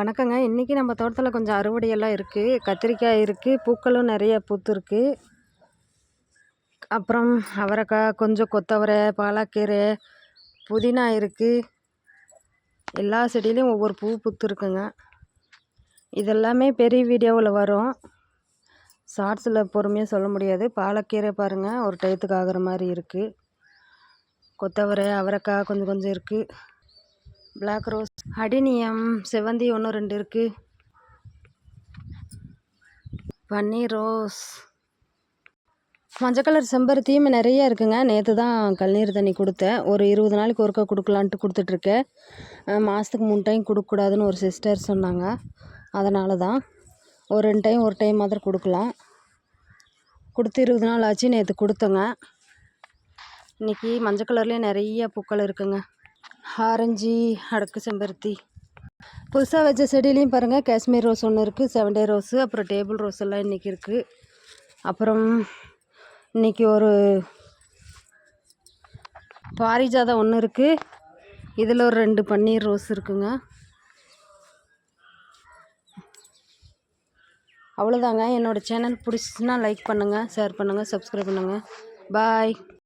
வணக்கங்க. இன்றைக்கி நம்ம தோட்டத்தில் கொஞ்சம் அறுவடையெல்லாம் இருக்குது கத்திரிக்காய் இருக்குது பூக்களும் நிறைய பூத்துருக்கு. அப்புறம் அவரைக்காய் கொஞ்சம் கொத்தவரை பாலாக்கீரை புதினா இருக்குது எல்லா செடியிலையும் ஒவ்வொரு பூ பூத்துருக்குங்க. இதெல்லாமே பெரிய வீடியோவில் வரும். ஷார்ட்ஸில் பொறுமையாக சொல்ல முடியாது. பாலக்கீரை பாருங்கள் ஒரு டயத்துக்கு ஆகிற மாதிரி இருக்குது கொத்தவரை அவரைக்காய் கொஞ்சம் கொஞ்சம் இருக்குது பிளாக் ரோஸ் அடினியம் செவந்தி ஒன்று ரெண்டு இருக்குது பன்னீர் ரோஸ் மஞ்சள் கலர் செம்பருத்தியும் நிறைய இருக்குங்க. நேற்று தான் கல்நீர் தண்ணி கொடுத்தேன். ஒரு இருபது நாளைக்கு ஒருக்கா கொடுக்கலான்ட்டு கொடுத்துட்ருக்கேன். மாதத்துக்கு மூணு டைம் கொடுக்கக்கூடாதுன்னு ஒரு சிஸ்டர் சொன்னாங்க. அதனால தான் ஒரு ரெண்டு டைம் ஒரு டைம் மாதிரி கொடுக்கலாம். கொடுத்து இருபது நாள் ஆச்சு நேற்று கொடுத்தேங்க. இன்றைக்கி மஞ்சள் கலர்லேயே நிறைய பூக்கள் இருக்குங்க. ஆரஞ்சு அடக்கு செம்பருத்தி. புதுசாக வச்ச செடியிலையும் பாருங்கள் காஷ்மீர் ரோஸ் ஒன்று இருக்குது செவன் டே ரோஸு அப்புறம் டேபிள் ரோஸ் எல்லாம் இன்றைக்கி இருக்குது அப்புறம் இன்றைக்கி ஒரு பாரிஜாதம் ஒன்று இருக்குது இதில் ஒரு ரெண்டு பன்னீர் ரோஸ் இருக்குங்க. அவ்வளோதாங்க என்னோடய சேனல் பிடிச்சிச்சின்னா லைக் பண்ணுங்கள் ஷேர் பண்ணுங்கள் சப்ஸ்கிரைப் பண்ணுங்கள் பாய்.